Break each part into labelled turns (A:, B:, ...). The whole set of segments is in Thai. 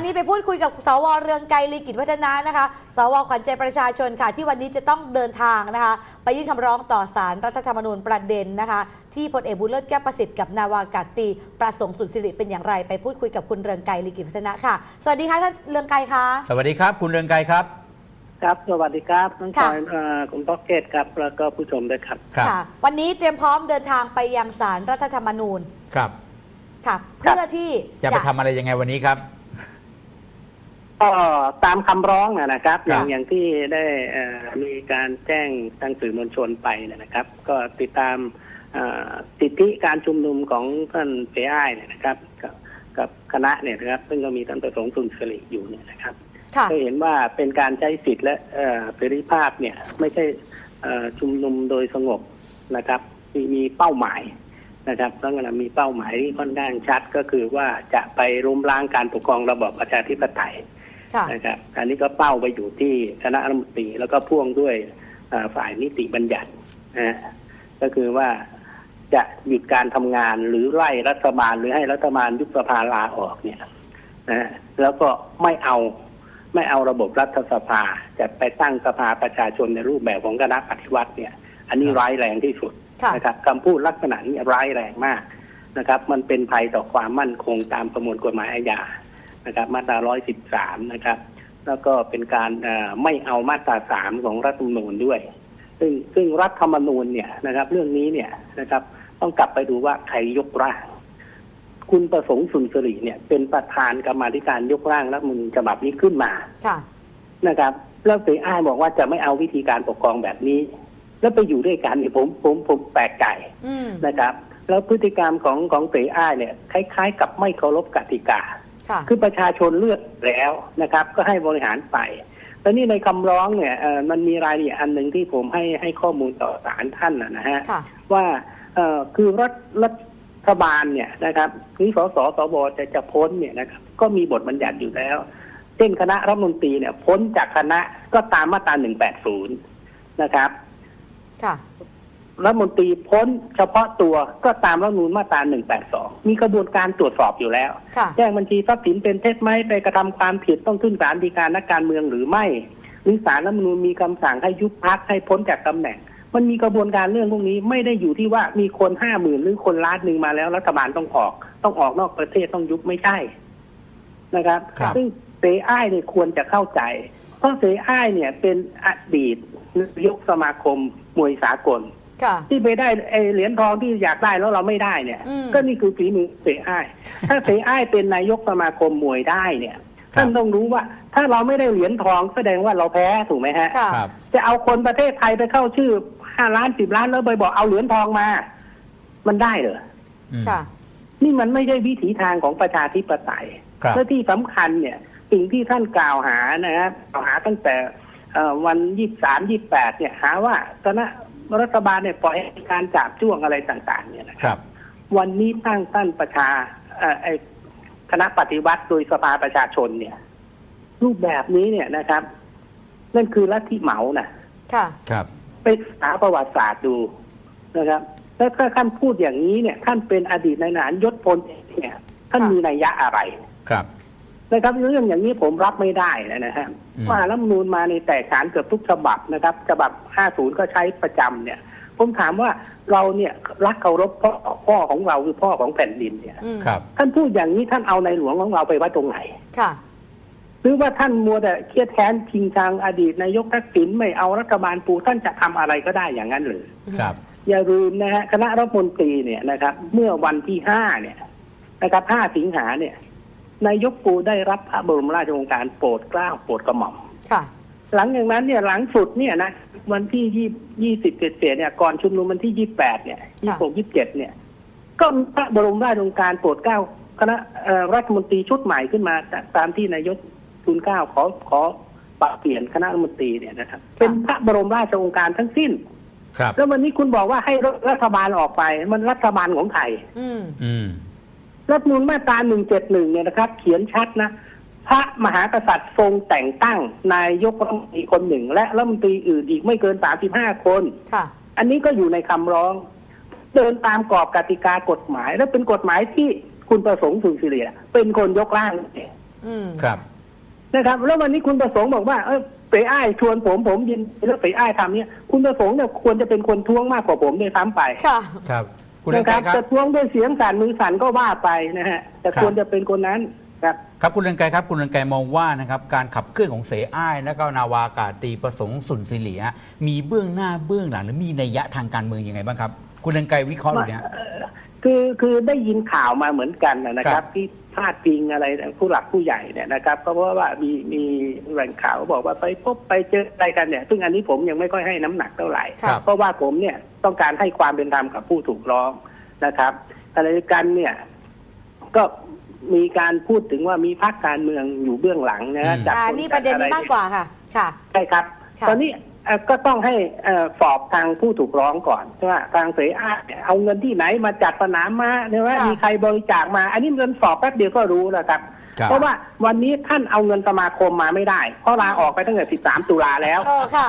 A: อนนี้ไปพูดคุยกับสวเรืองไกรลีกิจวัฒนะนะคะ สวขวัญใจประชาชนค่ะ ที่วันนี้จะต้องเดินทางนะคะ ไปยื่นคำร้องต่อศาลรรัฐธรรมนูญประเด็นนะคะ ที่พลเอกบุญเลิศแก้วประสิทธิ์กับนาวากาศตรีประสงค์สุนทรสิริเป็นอย่างไร ไปพูดคุยกับคุณเรืองไกรลีกิจวัฒนะค่ะ สวัสดีค่ะท่านเรืองไกรคะ
B: สวัสดีครับ คุณเรืองไกรครับ
C: ครับ สวัสดีครับทั้ง
A: ค่ะ
C: จอยเอ่อคุณพ็อกเกตครับ แล้วก็ผู้ชมด้วยครับ
B: ครับ
A: ค่ะ วันนี้เตรียมพร้อมเดินทางไปยังศาลรรัฐธรรมนูญ
B: ครับ
A: ค่ะ เพื่อที่
B: จะไปทำอะไรยังไงวันนี้ครับ
C: ก็ตามคำร้องนะนะครับ
B: ครับ
C: อย่างอย่างที่ได้เอ่อมีการแจ้งทางสื่อมวลชนไปเนยนะครับ ก็ติดตามเอ่อสิทธิการชุมนุมของท่านเสียอ้ายเนี่ยนะครับกับ กับคณะเนี่ยนะครับซึ่งก็มีท่านประสงค์สุนทรลิอยู่เนี่ยนะครับ
A: ค่ะ
C: ก็เห็นว่าเป็นการใช้สิทธิ์และเอ่อเสรีภาพเนี่ยไม่ใช่เอ่อชุมนุมโดยสงบนะครับมีมีเป้าหมายนะครับแล้วก็มีเป้าหมายที่ค่อนข้างชัดก็คือว่าจะไปรุมล้างการปกครองระบอบประชาธิปไตย
A: ค่ะ
C: นะครับอันนี้ก็เป้าไปอยู่ที่คณะรัฐมนตรีแล้วก็พ่วงด้วยเอ่อฝ่ายนิติบัญญัตินะฮะก็คือว่าจะหยุดการทำงานหรือไล่รัฐบาลหรือให้รัฐบาลยุบสภาลาออกเนี่ยนะฮะแล้วก็ไม่เอาไม่เอาระบบรัฐสภาจะไปตั้งสภาประชาชนในรูปแบบของคณะปฏิวัติเนี่ย อันนี้
B: ครับ
C: ร้ายแรงที่สุด
A: ค่ะ
C: นะครับคำพูดลักษณะนี้ร้ายแรงมากนะครับ มันเป็นภัยต่อความมั่นคงตามประมวลกฎหมายอาญา นะครับ มาตรา 113 นะครับ แล้วก็เป็นการเอ่อไม่เอามาตรา 3 ของรัฐธรรมนูญด้วย ซึ่งซึ่งรัฐธรรมนูญเนี่ยนะครับ เรื่องนี้เนี่ยนะครับ ต้องกลับไปดูว่าใครยกร่าง คุณประสงค์สุนทรีเนี่ย เป็นประธานกรรมาธิการยกร่างรัฐธรรมนูญฉบับนี้ขึ้นมา
A: ค่ะ
C: นะครับแล้วเสอ้ายบอกว่าจะไม่เอาวิธีการปกครองแบบนี้ แล้วไปอยู่ด้วยกันเนี่ยผมผมผมแปลกใจ
A: อืม
C: นะครับ แล้วพฤติกรรมของของเสอ้ายเนี่ย คล้าย ๆ กับไม่เคารพกติกา
A: ค่ะ
C: คือประชาชนเลือกแล้วนะครับ ก็ให้บริหารไปแล้วนี่ในคำร้องเนี่ยเอ่อมันมีรายละเอียดอันหนึ่งที่ผมให้ให้ข้อมูลต่อศาลท่านนะนะฮะ
A: ค่ะ
C: ว่าเอ่อคือรัฐรัฐบาลเนี่ยนะครับคือสสสวจะจะพ้นเนี่ยนะครับก็มีบทบัญญัติอยู่แล้ว เช่นคณะรัฐมนตรีเนี่ย พ้นจากคณะก็ตามมาตรา180นะครับ
A: ค่ะ
C: รัฐมนตรีพ้นเฉพาะตัวก็ตามรัฐธรรมนูญมาตรา182 มีกระบวนการตรวจสอบอยู่แล้ว
A: ค่ะ
C: แจ้งบัญชีทรัพย์สินเป็นเท็จไหมไปกระทำความผิดต้องขึ้นศาลฎีกานักการเมืองหรือไม่หรือศาลรัฐธรรมนูญมีคำสั่งให้ยุบพักให้พ้นจากตำแหน่ง มันมีกระบวนการเรื่องพวกนี้ไม่ได้อยู่ที่ว่ามีคนห้าหมื่นหรือคนล้านหนึ่งมาแล้วรัฐบาลต้องออก ต้องออกนอกประเทศต้องยุบไม่ใช่นะครับ
B: ครับ
C: ซึ่งเสอ้ายเนี่ยควรจะเข้าใจเพราะเสอ้ายเนี่ยเป็นอดีตนายกสมาคมมวยสากล
A: ค่ะ
C: ที่ไปได้ไอเหรียญทองที่อยากได้แล้วเราไม่ได้เนี่ย
A: อืม
C: ก็นี่คือฝีมือเสอ้าย ถ้าเสอ้ายเป็นนายกสมาคมมวยได้เนี่ย
B: ครับ
C: ท่านต้องรู้ว่า ถ้าเราไม่ได้เหรียญทองแสดงว่าเราแพ้ถูกไหมฮะ
A: ค่ะ
B: ครับ
C: จะเอาคนประเทศไทยไปเข้าชื่อห้าล้านสิบล้านแล้วไปบอกเอาเหรียญทองมา มันได้เหรอ
B: อืม
A: ค่ะ
C: นี่มันไม่ใช่วิถีทางของประชาธิปไตย
B: ครับ
C: และที่สำคัญเนี่ย สิ่งที่ท่านกล่าวหานะครับกล่าวหาตั้งแต่เอ่อวันยี่สามยี่แปดเนี่ยหาว่าคณะ รัฐบาลเนี่ยปล่อยให้การจับจ้วงอะไรต่างๆ เนี่ยนะ
B: ครับ
C: วันนี้ตั้งตั้นประชาเอ่อไอคณะปฏิวัติโดยสภาประชาชนเนี่ย รูปแบบนี้เนี่ยนะครับ นั่นคือลัทธิเหมานะ
A: ค่ะ
B: ครับ
C: ไปศึกษาประวัติศาสตร์ดูนะครับ แล้วถ้าท่านพูดอย่างนี้เนี่ย ท่านเป็นอดีตนายทหารยศพลเอกเนี่ยท่าน
A: ค่ะ
C: มีนัยยะอะไร
B: ครับ
C: นะครับเรื่องอย่างนี้ผมรับไม่ได้นะฮะ
B: อืม
C: ว่ารัฐธรรมนูญมาในแตกฉานเกือบทุกฉบับนะครับ ฉบับ 50 ก็ใช้ประจำเนี่ย ผมถามว่าเราเนี่ยรักเคารพพ่อพ่อของเราคือพ่อของแผ่นดินเนี่ย
A: อืม
B: ครับ
C: ท่านพูดอย่างนี้ท่านเอาในหลวงของเราไปไว้ตรงไหน
A: ค่ะ
C: หรือว่าท่านมัวแต่เครียดแค้นชิงชังอดีตนายกทักษิณไม่เอารัฐบาลปูท่านจะทำอะไรก็ได้อย่างนั้นหรือ
B: ครับ
C: อย่าลืมนะฮะคณะรัฐมนตรีเนี่ยนะครับ เมื่อวันที่ห้าเนี่ยนะครับห้าสิงหาเนี่ย นายกปูได้รับพระบรมราชโองการโปรดเกล้าโปรดกระหม่อม
A: ค่ะ
C: หลังจากนั้นเนี่ยหลังสุดเนี่ยนะวันที่ยี่ยี่สิบเศษๆเนี่ยก่อนชุมนุมวันที่ยี่แปดเนี่ยยี่หกยี่เจ็ดเนี่ย ก็มีพระบรมราชโองการโปรดเกล้าคณะเอ่อรัฐมนตรีชุดใหม่ขึ้นมาตตามที่นายกทุนเกล้าขอขอปรับเปลี่ยนคณะรัฐมนตรีเนี่ยนะครับ เป็นพระบรมราชโองการทั้งสิ้น
B: ครับ
C: แล้ววันนี้คุณบอกว่าให้รัฐบาลออกไป มันรัฐบาลของใคร
A: อืม
B: อืม
C: รัฐธรรมนูลมาตราหนึ่งเจ็ดหนึ่งเนี่ยนะครับ เขียนชัดนะ พระมหากษัตริย์ทรงแต่งตั้ง นายกรัฐมนตรีคนหนึ่ง และรัฐมนตรีอื่นอีกไม่เกินสามสิบห้าคน
A: ค่ะ
C: อันนี้ก็อยู่ในคำร้อง เดินตามกรอบกติกากฎหมาย และเป็นกฎหมายที่คุณประสงค์สุนทรียเป็นคนยกร่าง
A: อืม
B: ครับ
C: นะครับ แล้ววันนี้คุณประสงค์บอกว่าเออเปอ้ายชวนผมผมยินดีแล้วเปอ้ายทำเนี่ยคุณประสงค์เนี่ยควรจะเป็นคนท้วงมากกว่าผมด้วยซ้ำไป
A: ค่ะ
B: ครับ คุณเรืองไกร
C: นะ
B: ครับ
C: จะท้วงด้วยเสียงสั่นมือสั่นก็ว่าไปนะฮะแต่
B: ครับ
C: ควรจะเป็นคนนั้นครับ
B: ครับคุณเรืองไกรครับคุณเรืองไกรมองว่านะครับการขับเคลื่อนของเสอ้ายและก็นาวากาศตรีประสงค์สุนทรีฮะมีเบื้องหน้าเบื้องหลังหรือมีนัยยะทางการเมืองยังไงบ้างครับ คุณเรืองไกรวิเคราะห์ดูเนี่ย
C: เอ่อ คือคือได้ยินข่าวมาเหมือนกันนะค
B: ครั
C: รับ
B: บ
C: ที่พาดพิงอะไรผู้หลักผู้ใหญ่เนี่ยนะครับ ก็เพราะว่ามีมีแหล่งข่าวบอกว่าไปพบไปเจออะไรกันเนี่ย ซึ่งอันนี้ผมยังไม่ค่อยให้น้ำหนักเท่าไหร่
B: ครับ
C: เพราะว่าผมเนี่ยต้องการให้ความเป็นธรรมกับผู้ถูกร้องนะครับอะไรกันเนี่ย ก็มีการพูดถึงว่ามีพรรคการเมืองอยู่เบื้องหลังนะฮะ
B: อืม
C: จับ
A: อ่า
C: คน
A: นี่ประเด็นนี้
C: จั
A: มากกว่าค่ะ ค่ะ
C: ใช่ครับ
A: ค่ะ
C: ตอนนี้เอ่อ ก็ต้องให้เอ่อสอบทางผู้ถูกร้องก่อนว่าทางเสอาเนี่ยเอาเงินที่ไหนมาจัดสนามมาเนี่ยว่า
A: ค่ะ
C: มีใครบริจาคมา อันนี้เงินสอบแป๊บเดียวก็รู้แล้วครับ
B: ครับ
C: เพราะว่าวันนี้ท่านเอาเงินสมาคมมาไม่ได้ เพราะลาออกไปตั้งแต่ 13 ตุลาแล้ว
A: เออค่ะ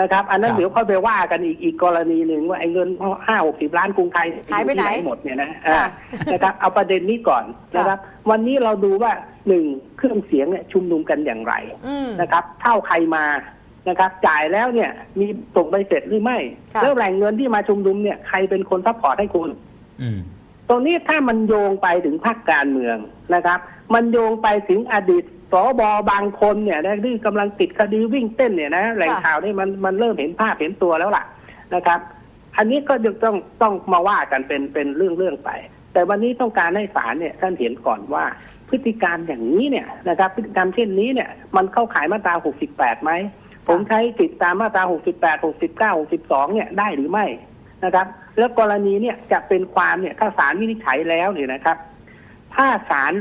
C: นะครับ อันนั้น
B: ครับ
C: เดี๋ยวค่อยไปว่ากันอีกอีกกรณีหนึ่งว่าไอ้เงินห้าหกสิบล้านกรุงไทย
A: หายไปไหน
C: ที่หมดเนี่ยนะอ่า
A: ค่ะ
C: นะครับเอาประเด็นนี้ก่อนนะครับ วันนี้เราดูว่าหนึ่งเครื่องเสียงเนี่ยชุมนุมกันอย่างไร
A: อืม
C: นะครับ เท่าใครมา นะครับ จ่ายแล้วเนี่ย มีส่งใบเสร็จหรือไม่
A: ค่ะ
C: แล้วแหล่งเงินที่มาชุมนุมเนี่ยใครเป็นคนซัพพอร์ตให้คุณ
B: อืม
C: ตรงนี้ถ้ามันโยงไปถึงภาคการเมืองนะครับ มันโยงไปถึงอดีตสบบบางคนเนี่ยนะที่กำลังติดคดีวิ่งเต้นเนี่ยนะแหล่งข่าวนี่มันมันเริ่มเห็นภาพเห็นตัวแล้วล่ะนะครับ อันนี้ก็จะต้องต้องมาว่ากันเป็นเป็นเรื่องเรื่องไป แต่วันนี้ต้องการให้ศาลเนี่ยท่านเห็นก่อนว่า พฤติการอย่างนี้เนี่ยนะครับ พฤติกรรมเช่นนี้เนี่ย มันเข้าข่ายมาตรา 68ไหม ผมใช้สิทธิตามมาตรา 68 69 62 เนี่ยได้หรือไม่นะครับ แล้วกรณีเนี่ยจะเป็นความเนี่ยถ้าศาลวินิจฉัยแล้วเนี่ยนะครับ ถ้าศาล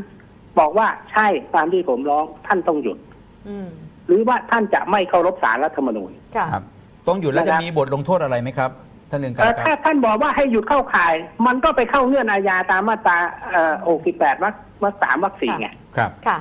C: บอกว่าใช่ตามที่ผมร้องท่านต้องหยุด
A: อืม
C: หรือว่าท่านจะไม่เคารพศาลรัฐธรรมนูญ
A: ค่ะ
B: ครับต้องหยุดแล้ว
C: นะค
B: จะ
C: รับ
B: มีบทลงโทษอะไรไหมครับท่านเรืองไกร
C: เอ่อ
B: ค
C: ถ้า
B: รับ
C: ท่านบอกว่าให้หยุดเข้าข่าย มันก็ไปเข้าเงื่อนอาญาตามมาตราเอ่อ68วรรควรรคสามวรรคสี่ไง
B: ครับ
A: ค่ะ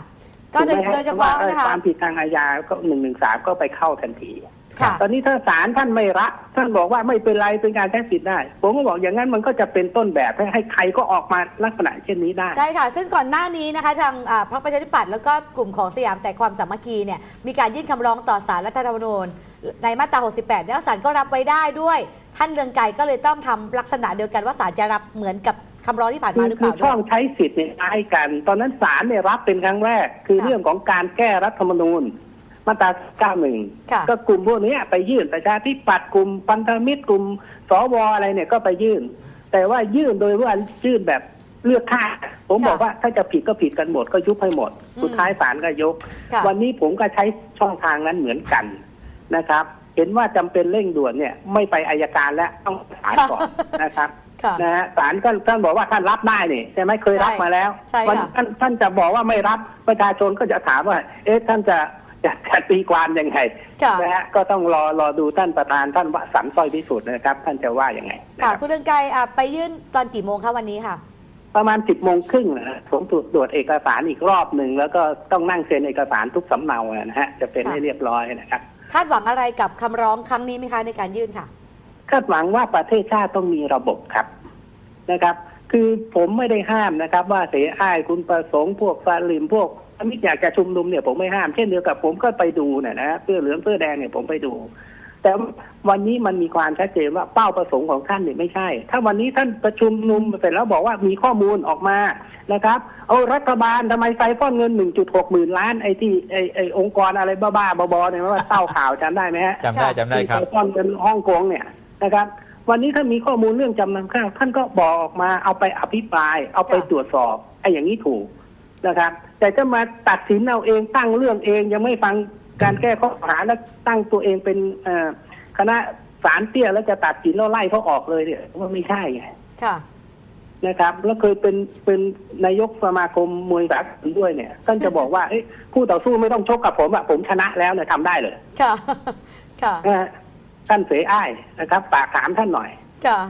A: ก็โดย
C: ถูไหมฮ
A: โดยเฉพาะ
C: ว่ออ
A: นะคะ
C: ความผิดทางอาญาก็หนึ่งหนึ่งสามก็ไปเข้าทันที
A: ค่ะ
C: ตอนนี้ถ้าศาลท่านไม่รับท่านบอกว่าไม่เป็นไรเป็นการใช้สิทธิ์ได้ ผมก็บอกอย่างนั้นมันก็จะเป็นต้นแบบให้ให้ใครก็ออกมาลักษณะเช่นนี้ได้
A: ใช่ค่ะ ซึ่งก่อนหน้านี้นะคะทางอ่าพรรคประชาธิปัตย์แล้วก็กลุ่มของสยามแต่ความสามัคคีเนี่ยมีการยื่นคำร้องต่อศาลรัฐธรรมนูญในมาตรา 68 แล้วศาลก็รับไว้ได้ด้วย ท่านเรืองไกรก็เลยต้องทำลักษณะเดียวกันว่าศาลจะรับเหมือนกับ คำร้องที่ผ่าน
C: คื
A: มา
C: อ
A: หรือเป
C: คือ
A: ล่า
C: ช่
A: ด้
C: อ
A: วย
C: งใช้สิทธิ์เนี่ยคล้ายกัน ตอนนั้นศาลเนี่ยรับเป็นครั้งแรก คือ
A: ค่ะ
C: เรื่องของการแก้รัฐธรรมนูญมาตรา91
A: ค่ะ
C: ก็กลุ่มพวกเนี้ยไปยื่นประชาธิปัตย์กลุ่มพันธมิตรกลุ่มสวอะไรเนี่ยก็ไปยื่น แต่ว่ายื่นโดยว่ายื่นแบบเลือกข้างผมบอกว่าถ้าจะผิดก็ผิดกันหมดก็ยุบให้หมด สุดท้ายศาลก็ยก
A: ค่ะ
C: วันนี้ผมก็ใช้ช่องทางนั้นเหมือนกันนะครับ เห็นว่าจำเป็นเร่งด่วนเนี่ย ไม่ไปอายการแล้วต้องศาลก่อนนะครับ
A: ค่ะ
C: นะฮะศาลก็ท่านบอกว่าท่านรับได้นี่ใช่ไหมเคยรับมาแล้ว
A: ใช่ค่ะ
C: วัท่านท่านจะบอกว่าไม่รับประชาชนก็จะถามว่า เอ๊ะท่านจะจะจะตีความยังไง
A: ค่ะ
C: นะฮะก็ต้องรอรอดูท่านประธานท่านวสันต์สร้อยพิสุทธิ์นะครับ ท่านจะว่ายังไงนะ
A: ค่ะ
C: ครับ
A: คุณเรืองไกรอะไปยื่นตอนกี่โมงคะวันนี้ค่ะ
C: ประมาณสิบโมงครึ่งนะฮะผมตรวจตรวจเอกสารอีกรอบหนึ่งแล้วก็ต้องนั่งเซ็นเอกสารทุกสำเนาอะนะฮะจะเป็น
A: ค่ะ
C: ให้เรียบร้อยนะครับ
A: คาดหวังอะไรกับคำร้องครั้งนี้ไหมคะในการยื่นค่ะ
C: คาดหวังว่าประเทศชาติต้องมีระบบครับนะครับ คือผมไม่ได้ห้ามนะครับ ว่าเสียอ้ายคุณประสงค์พวกฟาลิมพวกมิตรอยากจะชุมนุมเนี่ยผมไม่ห้ามเช่นเดียวกับผมก็ไปดูเนี่ยนะเสื้อเหลืองเสื้อแดงเนี่ยผมไปดู แต่วันนี้มันมีความชัดเจนว่าเป้าประสงค์ของท่านเนี่ยไม่ใช่ ถ้าวันนี้ท่านประชุมนุมเสร็จแล้วบอกว่ามีข้อมูลออกมานะครับเอารัฐบาลทำไมไซฟอนเงิน 1.6 หมื่นล้านไอ้ที่ไอ้ไอ้องค์กรอะไรบ้าๆบอๆเนี่ยว่าเต้าข่าวจำได้ไหมฮะ
B: จำได้จำได้ครับ
C: ไซฟอนเป็นฮ่องกงเนี่ย นะครับ วันนี้ถ้ามีข้อมูลเรื่องจำนำข้าวท่านก็บอกออกมาเอาไปอภิปราย เอาไป
A: ค่ะ
C: ตรวจสอบไอ้อย่างนี้ถูกนะครับ แต่จะมาตัดสินเอาเองตั้งเรื่องเองยังไม่ฟังการแก้ข้อหาแล้วตั้งตัวเองเป็นเอ่อคณะศาลเตี้ยแล้วจะตัดสินแล้วไล่เขาออกเลยเนี่ยว่าไม่ใช่ไง
A: ค่ะ
C: นะครับแล้วเคยเป็นเป็นนายกสมาคมมวยสากลด้วยเนี่ยท่านจะบอกว่าเอ้ยคู่ต่อสู้ไม่ต้องชกกับผมอะผมชนะแล้วเนี่ยทำได้เลย
A: ค่ะ ค่ะ
C: นะฮะ ท่านเสยอ้ายนะครับฝากถามท่านหน่อย
A: ค่ะ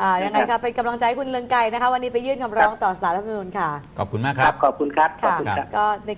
A: อ่ายังไง
C: นะครั
A: คะ
C: บ
A: เป็นกำลังใจให้คุณเรืองไกรนะคะ วันนี้ไปยื่นคำร้องต่อสารรัฐธรรมนูญค่ะ
B: ขอบคุณมากค
C: ค
B: รั
C: รับ บขอบคุณครับขอบ
A: ค่ะ
C: คุณครับ
A: ก็ใน